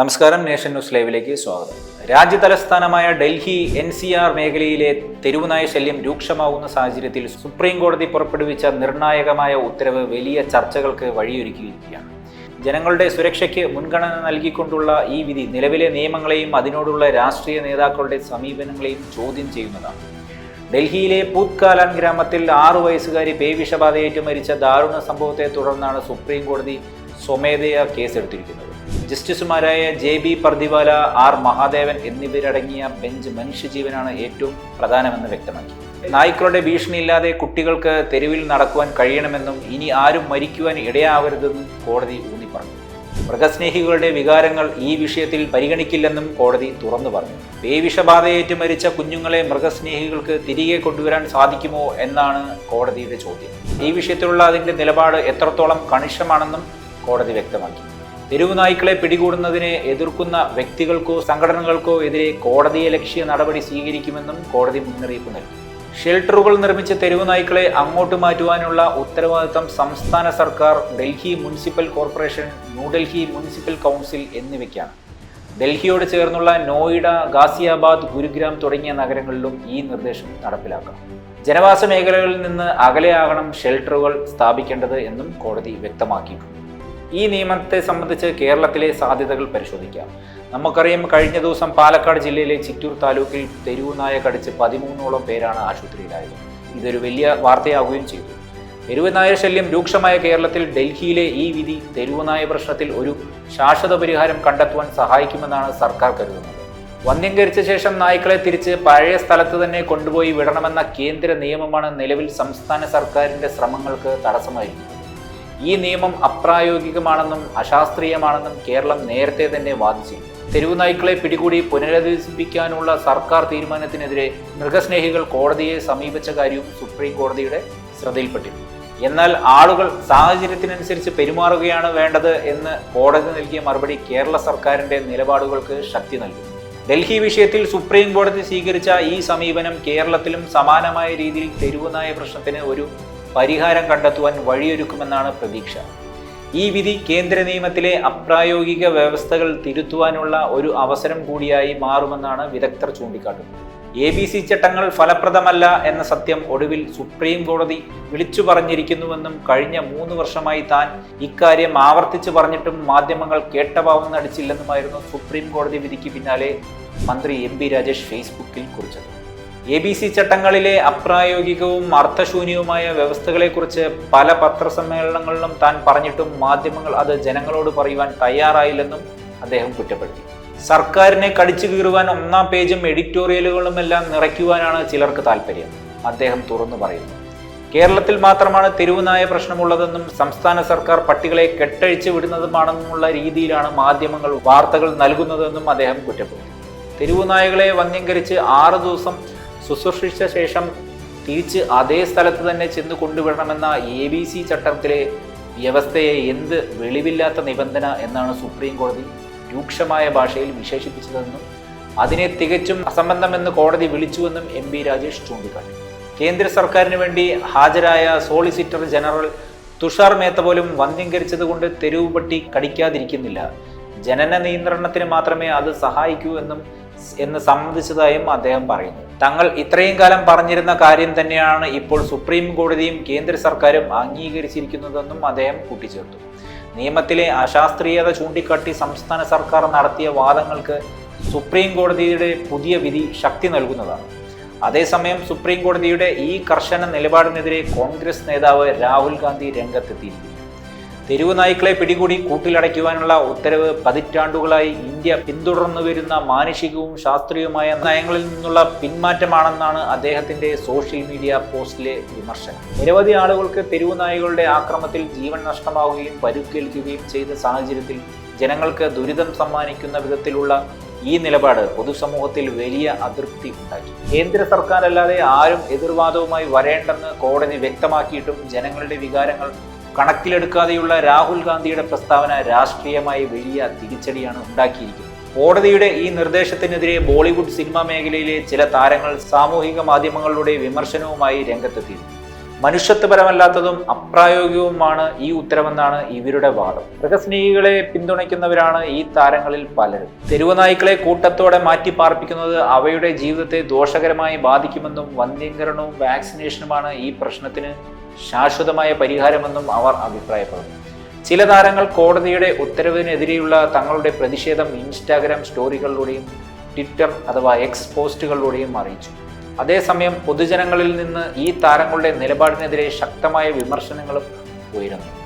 നമസ്കാരം nation news ലൈവിലേക്ക് സ്വാഗതം. രാജ്യതലസ്ഥാനമായ ഡൽഹി എൻ സി ആർ മേഖലയിലെ തെരുവുനായ ശല്യം രൂക്ഷമാവുന്ന സാഹചര്യത്തിൽ സുപ്രീം കോടതി പുറപ്പെടുവിച്ച നിർണായകമായ ഉത്തരവ് വലിയ ചർച്ചകൾക്ക് വഴിയൊരുക്കിയിരിക്കുകയാണ്. ജനങ്ങളുടെ സുരക്ഷയ്ക്ക് മുൻഗണന നൽകിക്കൊണ്ടുള്ള ഈ വിധി നിലവിലെ നിയമങ്ങളെയും അതിനോടുള്ള രാഷ്ട്രീയ നേതാക്കളുടെ സമീപനങ്ങളെയും ചോദ്യം ചെയ്യുന്നതാണ്. ഡൽഹിയിലെ പൂത്കാലാൻ ഗ്രാമത്തിൽ ആറു വയസ്സുകാരി പേവിഷബാധയേറ്റ് മരിച്ച ദാരുണ സംഭവത്തെ തുടർന്നാണ് സുപ്രീം കോടതി സ്വമേധയാ കേസെടുത്തിരിക്കുന്നത്. ജസ്റ്റിസുമാരായ J B Pardiwala R Mahadevan എന്നിവരടങ്ങിയ ബെഞ്ച് മനുഷ്യജീവനാണ് ഏറ്റവും പ്രധാനമെന്ന് വ്യക്തമാക്കി. നായ്ക്കളുടെ ഭീഷണിയില്ലാതെ കുട്ടികൾക്ക് തെരുവിൽ നടക്കുവാൻ കഴിയണമെന്നും ഇനി ആരും മരിക്കുവാൻ ഇടയാവരുതെന്നും കോടതി ഊന്നി പറഞ്ഞു മൃഗസ്നേഹികളുടെ വികാരങ്ങൾ ഈ വിഷയത്തിൽ പരിഗണിക്കില്ലെന്നും കോടതി തുറന്നു പറഞ്ഞു. പേവിഷബാധയേറ്റ് മരിച്ച കുഞ്ഞുങ്ങളെ മൃഗസ്നേഹികൾക്ക് തിരികെ കൊണ്ടുവരാൻ സാധിക്കുമോ എന്നാണ് കോടതിയുടെ ചോദ്യം. ഈ വിഷയത്തിലുള്ള അതിന്റെ നിലപാട് എത്രത്തോളം കണിശമാണെന്നും കോടതി വ്യക്തമാക്കി. തെരുവു നായ്ക്കളെ പിടികൂടുന്നതിനെ എതിർക്കുന്ന വ്യക്തികൾക്കോ സംഘടനകൾക്കോ എതിരെ കോടതിയെ ലക്ഷ്യ നടപടി സ്വീകരിക്കുമെന്നും കോടതി മുന്നറിയിപ്പ് നൽകി. ഷെൽട്ടറുകൾ നിർമ്മിച്ച തെരുവു നായ്ക്കളെ അങ്ങോട്ട് മാറ്റുവാനുള്ള ഉത്തരവാദിത്തം സംസ്ഥാന സർക്കാർ Delhi municipal corporation New Delhi municipal council എന്നിവയ്ക്കാണ്. ഡൽഹിയോട് ചേർന്നുള്ള നോയിഡ ഗാസിയാബാദ് ഗുരുഗ്രാം തുടങ്ങിയ നഗരങ്ങളിലും ഈ നിർദ്ദേശം നടപ്പിലാക്കണം ജനവാസ മേഖലകളിൽ നിന്ന് അകലെയാകണം ഷെൽട്ടറുകൾ സ്ഥാപിക്കേണ്ടത് എന്നും കോടതി വ്യക്തമാക്കിയിട്ടുണ്ട്. ഈ നിയമത്തെ സംബന്ധിച്ച് കേരളത്തിലെ സാധ്യതകൾ പരിശോധിക്കാം. നമുക്കറിയാം കഴിഞ്ഞ ദിവസം പാലക്കാട് ജില്ലയിലെ ചിറ്റൂർ താലൂക്കിൽ തെരുവു നായ കടിച്ച് പതിമൂന്നോളം പേരാണ് ആശുപത്രിയിലായത്. ഇതൊരു വലിയ വാർത്തയാവുകയും ചെയ്തു. തെരുവുനായ ശല്യം രൂക്ഷമായ കേരളത്തിൽ ഡൽഹിയിലെ ഈ വിധി തെരുവുനായ പ്രശ്നത്തിൽ ഒരു ശാശ്വത പരിഹാരം കണ്ടെത്തുവാൻ സഹായിക്കുമെന്നാണ് സർക്കാർ കരുതുന്നത്. വന്ധ്യംകരിച്ച ശേഷം നായ്ക്കളെ തിരിച്ച് പഴയ സ്ഥലത്ത് തന്നെ കൊണ്ടുപോയി വിടണമെന്ന കേന്ദ്ര നിയമമാണ് നിലവിൽ സംസ്ഥാന സർക്കാരിന്റെ ശ്രമങ്ങൾക്ക് തടസ്സമായിരിക്കുന്നത്. ഈ നിയമം അപ്രായോഗികമാണെന്നും അശാസ്ത്രീയമാണെന്നും കേരളം നേരത്തെ തന്നെ വാദിച്ചു. തെരുവുനായ്ക്കളെ പിടികൂടി പുനരധിവസിപ്പിക്കാനുള്ള സർക്കാർ തീരുമാനത്തിനെതിരെ മൃഗസ്നേഹികൾ കോടതിയെ സമീപിച്ച കാര്യവും സുപ്രീം കോടതിയുടെ ശ്രദ്ധയിൽപ്പെട്ടിരുന്നു. എന്നാൽ ആളുകൾ സാഹചര്യത്തിനനുസരിച്ച് പെരുമാറുകയാണ് വേണ്ടത് എന്ന് കോടതി നൽകിയ മറുപടി കേരള സർക്കാരിന്റെ നിലപാടുകൾക്ക് ശക്തി നൽകി. ഡൽഹി വിഷയത്തിൽ സുപ്രീം കോടതി സ്വീകരിച്ച ഈ സമീപനം കേരളത്തിലും സമാനമായ രീതിയിൽ തെരുവുനായ പ്രശ്നത്തിന് ഒരു പരിഹാരം കണ്ടെത്തുവാൻ വഴിയൊരുക്കുമെന്നാണ് പ്രതീക്ഷ. ഈ വിധി കേന്ദ്ര നിയമത്തിലെ അപ്രായോഗിക വ്യവസ്ഥകൾ തിരുത്തുവാനുള്ള ഒരു അവസരം കൂടിയായി മാറുമെന്നാണ് വിദഗ്ധർ ചൂണ്ടിക്കാട്ടുന്നത്. എ ബി സി ചട്ടങ്ങൾ ഫലപ്രദമല്ല എന്ന സത്യം ഒടുവിൽ സുപ്രീം കോടതി വിളിച്ചു പറഞ്ഞിരിക്കുന്നുവെന്നും കഴിഞ്ഞ മൂന്ന് വർഷമായി താൻ ഇക്കാര്യം ആവർത്തിച്ചു പറഞ്ഞിട്ടും മാധ്യമങ്ങൾ കേട്ടഭാവം നടിച്ചില്ലെന്നുമായിരുന്നു സുപ്രീം കോടതി വിധിക്ക് പിന്നാലെ മന്ത്രി എം രാജേഷ് ഫേസ്ബുക്കിൽ കുറിച്ചത്. എ ബി സി ചട്ടങ്ങളിലെ അപ്രായോഗികവും അർത്ഥശൂന്യവുമായ വ്യവസ്ഥകളെക്കുറിച്ച് പല പത്രസമ്മേളനങ്ങളിലും താൻ പറഞ്ഞിട്ടും മാധ്യമങ്ങൾ അത് ജനങ്ങളോട് പറയുവാൻ തയ്യാറായില്ലെന്നും അദ്ദേഹം കുറ്റപ്പെടുത്തി. സർക്കാരിനെ കടിച്ചു കീറുവാൻ ഒന്നാം പേജും എഡിറ്റോറിയലുകളും എല്ലാം നിറയ്ക്കുവാനാണ് ചിലർക്ക് താല്പര്യം അദ്ദേഹം തുറന്നു പറയുന്നു. കേരളത്തിൽ മാത്രമാണ് തെരുവുനായ പ്രശ്നമുള്ളതെന്നും സംസ്ഥാന സർക്കാർ പട്ടികളെ കെട്ടഴിച്ചു വിടുന്നതുമാണെന്നുള്ള രീതിയിലാണ് മാധ്യമങ്ങൾ വാർത്തകൾ നൽകുന്നതെന്നും അദ്ദേഹം കുറ്റപ്പെടുത്തി. തെരുവുനായകളെ വന്യംകരിച്ച് ആറ് ദിവസം ശുശ്രൂഷിച്ച ശേഷം തിരിച്ച് അതേ സ്ഥലത്ത് തന്നെ ചെന്ന് കൊണ്ടുവിടണമെന്ന എ ബി സി ചട്ടത്തിലെ വ്യവസ്ഥയെ എന്ത് വെളിവില്ലാത്ത നിബന്ധന എന്നാണ് സുപ്രീം കോടതി രൂക്ഷമായ ഭാഷയിൽ വിശേഷിപ്പിച്ചതെന്നും അതിനെ തികച്ചും അസംബന്ധമെന്ന് കോടതി വിളിച്ചുവെന്നും എം ബി രാജേഷ് ചൂണ്ടിക്കാട്ടി. കേന്ദ്ര സർക്കാരിന് വേണ്ടി ഹാജരായ സോളിസിറ്റർ ജനറൽ തുഷാർ മേത്ത പോലും വന്ധ്യംകരിച്ചതുകൊണ്ട് തെരുവ് പട്ടി കടിക്കാതിരിക്കുന്നില്ല. ജനന നിയന്ത്രണത്തിന് മാത്രമേ അത് സഹായിക്കൂ എന്നും എന്ന് സമ്മതിച്ചതായും അദ്ദേഹം പറയുന്നു. തങ്ങൾ ഇത്രയും കാലം പറഞ്ഞിരുന്ന കാര്യം തന്നെയാണ് ഇപ്പോൾ സുപ്രീം കോടതിയും കേന്ദ്ര സർക്കാരും അംഗീകരിച്ചിരിക്കുന്നതെന്നും അദ്ദേഹം കൂട്ടിച്ചേർത്തു. നിയമത്തിലെ അശാസ്ത്രീയത ചൂണ്ടിക്കാട്ടി സംസ്ഥാന സർക്കാർ നടത്തിയ വാദങ്ങൾക്ക് സുപ്രീം കോടതിയുടെ പുതിയ വിധി ശക്തി നൽകുന്നതാണ്. അതേസമയം സുപ്രീം കോടതിയുടെ ഈ കർശന നിലപാടിനെതിരെ കോൺഗ്രസ് നേതാവ് രാഹുൽ ഗാന്ധി രംഗത്തെത്തിയിരിക്കുന്നു തെരുവു നായ്ക്കളെ പിടികൂടി കൂട്ടിലടയ്ക്കുവാനുള്ള ഉത്തരവ് പതിറ്റാണ്ടുകളായി ഇന്ത്യ പിന്തുടർന്നു വരുന്ന മാനുഷികവും ശാസ്ത്രീയവുമായ നയങ്ങളിൽ നിന്നുള്ള പിന്മാറ്റമാണെന്നാണ് അദ്ദേഹത്തിന്റെ സോഷ്യൽ മീഡിയ പോസ്റ്റിലെ വിമർശനം. നിരവധി ആളുകൾക്ക് തെരുവു നായകളുടെ ആക്രമത്തിൽ ജീവൻ നഷ്ടമാവുകയും പരുക്കേൽക്കുകയും ചെയ്ത സാഹചര്യത്തിൽ ജനങ്ങൾക്ക് ദുരിതം സമ്മാനിക്കുന്ന വിധത്തിലുള്ള ഈ നിലപാട് പൊതുസമൂഹത്തിൽ വലിയ അതൃപ്തി ഉണ്ടാക്കി. കേന്ദ്ര സർക്കാരല്ലാതെ ആരും എതിർവാദവുമായി വരേണ്ടെന്ന് കോടതി വ്യക്തമാക്കിയിട്ടും ജനങ്ങളുടെ വികാരങ്ങൾ കണക്കിലെടുക്കാതെയുള്ള രാഹുൽ ഗാന്ധിയുടെ പ്രസ്താവന രാഷ്ട്രീയമായി വലിയ തിരിച്ചടിയാണ് ഉണ്ടാക്കിയിരിക്കുന്നത്. കോടതിയുടെ ഈ നിർദ്ദേശത്തിനെതിരെ ബോളിവുഡ് സിനിമാ മേഖലയിലെ ചില താരങ്ങൾ സാമൂഹിക മാധ്യമങ്ങളുടെ വിമർശനവുമായി രംഗത്തെത്തി മനുഷ്യത്വപരമല്ലാത്തതും അപ്രായോഗികവുമാണ് ഈ ഉത്തരവെന്നാണ് ഇവരുടെ വാദം. മൃഗസ്നേഹികളെ പിന്തുണയ്ക്കുന്നവരാണ് ഈ താരങ്ങളിൽ പലരും. തെരുവനായ്ക്കളെ കൂട്ടത്തോടെ മാറ്റി പാർപ്പിക്കുന്നത് അവയുടെ ജീവിതത്തെ ദോഷകരമായി ബാധിക്കുമെന്നും വന്ധ്യീകരണവും വാക്സിനേഷനുമാണ് ഈ പ്രശ്നത്തിന് ശാശ്വതമായ പരിഹാരമെന്നും അവർ അഭിപ്രായപ്പെടുന്നു. ചില താരങ്ങൾ കോടതിയുടെ ഉത്തരവിനെതിരെയുള്ള തങ്ങളുടെ പ്രതിഷേധം ഇൻസ്റ്റാഗ്രാം സ്റ്റോറികളിലൂടെയും ട്വിറ്റർ അഥവാ എക്സ് പോസ്റ്റുകളിലൂടെയും അറിയിച്ചു. അതേസമയം പൊതുജനങ്ങളിൽ നിന്ന് ഈ താരങ്ങളുടെ നിലപാടിനെതിരെ ശക്തമായ വിമർശനങ്ങളും ഉയരുന്നു.